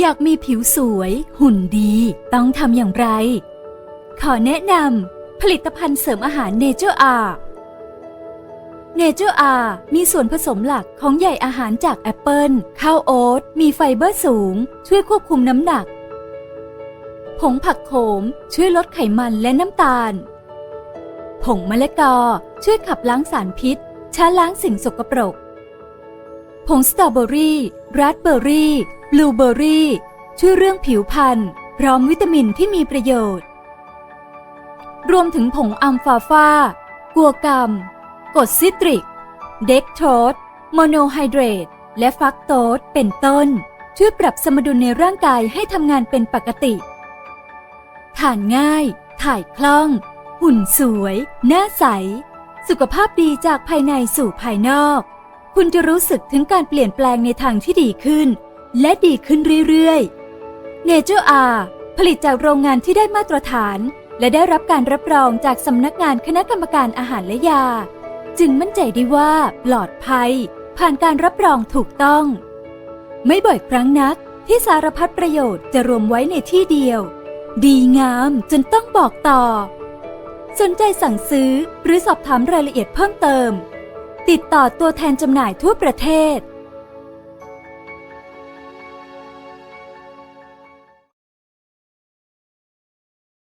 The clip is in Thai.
อยากมีผิวสวย หุ่นดี ต้องทำอย่างไร ขอแนะนำผลิตภัณฑ์เสริมอาหารเนเจอร์อาเนเจอร์อามีส่วนผสมหลักของใยอาหารจากแอปเปิลข้าวโอ๊ต มีไฟเบอร์สูง ช่วยควบคุมน้ำหนัก ผงผักโขม ช่วยลดไขมันและน้ำตาล ผงมะละกอ ช่วยขับล้างสารพิษช้าล้างสิ่งสกปรก ผงสตรอเบอรี่ ราสเบอรี่ บลูเบอรี่ช่วยเรื่องผิวพรรณพร้อมวิตามินที่มีประโยชน์ รวมถึงผงอัมฟาฟากัวกัมกรดซิตริก เด็กโทสโมโนไฮเดรต และฟักโตสเป็นต้น ช่วยปรับสมดุลในร่างกายให้ทำงานเป็นปกติทานง่าย ถ่ายคล่อง หุ่นสวย หน้าใส สุขภาพดีจากภายในสู่ภายนอก คุณจะรู้สึกถึงการเปลี่ยนแปลงในทางที่ดีขึ้น และดีขึ้นเรื่อยๆ Nature R ผลิตจากโรงงานที่ได้มาตรฐาน และได้รับการรับรองจากสำนักงานคณะกรรมการอาหารและยา จึงมั่นใจได้ว่าปลอดภัย ผ่านการรับรองถูกต้อง ไม่บ่อยครั้งนักที่สารพัดประโยชน์จะรวมไว้ในที่เดียว ดีงามจนต้องบอกต่อ สนใจสั่งซื้อหรือสอบถามรายละเอียดเพิ่มเติม ติดต่อตัวแทนจำหน่ายทั่วประเทศ